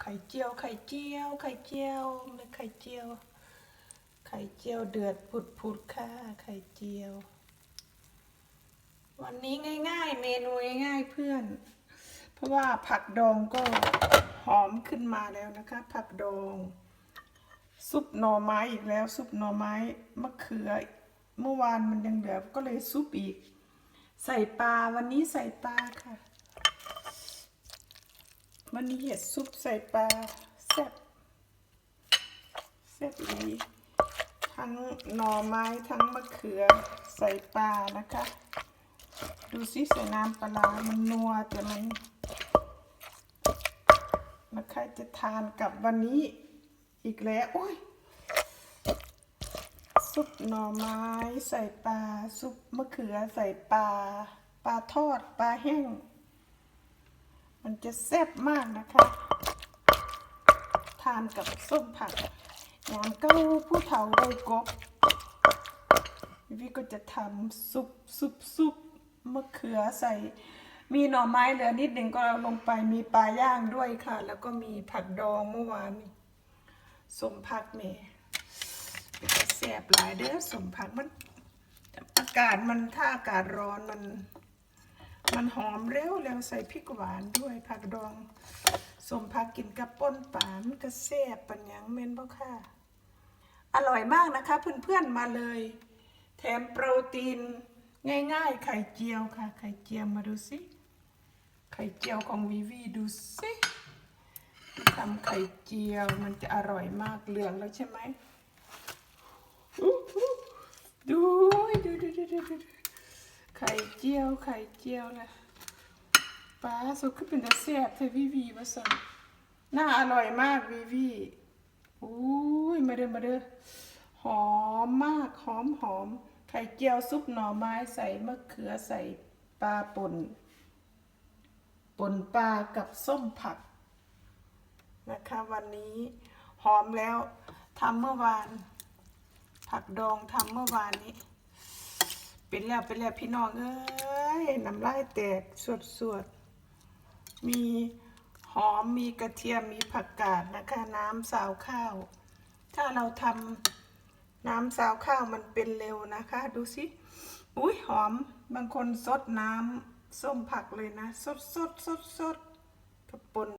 ไข่เจียว ไข่เจียว ไข่เจียวไม่ไข่เจียว ไข่เจียวเดือดผุดผุดค่ะ ไข่เจียว วันนี้ง่าย ๆ เมนูง่ายๆเพื่อน เพราะว่าผักดองก็หอมขึ้นมาแล้วนะคะ ผักดอง ซุปหน่อไม้อีกแล้ว ซุปหน่อไม้มะเขือ เมื่อวานมันยังเหลือก็เลยซุปอีก ใส่ปลาวันนี้ใส่ปลาค่ะ วันนี้เห็ดซุปใส่ปลาแซ่บแซ่บอีทั้งหน่อไม้ทั้งมะเขือใส่ปลานะคะ ดูสิใส่น้ำปลาร้ามันนัวแต่มันนะคะจะทานกับวันนี้อีกแล้วโอ้ยซุปหน่อไม้ใส่ปลาซุปมะเขือใส่ปลาปลาทอดปลาแห้ง มันจะแซ่บมากนะคะ ทานกับส้มผักงานเก้าผู้เฒ่าได้กบพี่ก็จะทำซุปซุปซุปมะเขือใส่ มีหน่อไม้เหลือนิดหนึ่งก็เอาลงไปมีปลาย่างด้วยค่ะ แล้วก็มีผักดองเมื่อวานนี้สมผักแม่แสบหลายเด้อสมผักมัน อากาศมันถ้าอากาศร้อนมัน มันหอมเร็วแล้วใส่พริกหวานด้วยผักดองสมผักกินกับป้นป่ามันก็แซ่บปัญญังเมนบ่ค่ะ อร่อยมากนะคะ เพื่อนๆมาเลย แถมโปรตีนง่ายๆ ไข่เจียวค่ะ ไข่เจียวมาดูสิไข่เจียวของวีวีดูสิทำไข่เจียวมันจะอร่อยมากเหลืองแล้วใช่ไหมดูดูดูดูดู ไข่เจียว ไข่เจียวเลยปลาสุกขึ้นเป็นตะแซ่บเธอวีวีมาสั่งน่าอร่อยมากวีวีอุ้ยมาเด้อมาเด้อหอมมากหอมหอม ไข่เจียวซุปหน่อไม้ใส่มะเขือใส่ปลาป่นป่นปลากับส้มผักนะคะ วันนี้หอมแล้วทำเมื่อวาน ผักดองทำเมื่อวานนี้ เป็นแล้วเป็นแล้วพี่น้องเอ้ยน้ำลายแตกสวดสวดๆมีหอมมีกระเทียมมีผักกาดนะคะ น้ำสาวข้าว ถ้าเราทำน้ำสาวข้าวมันเป็นเร็วนะคะ ดูสิอุ้ยหอมบางคนซดน้ำส้มผักเลยนะ สดสดสดสดกับปน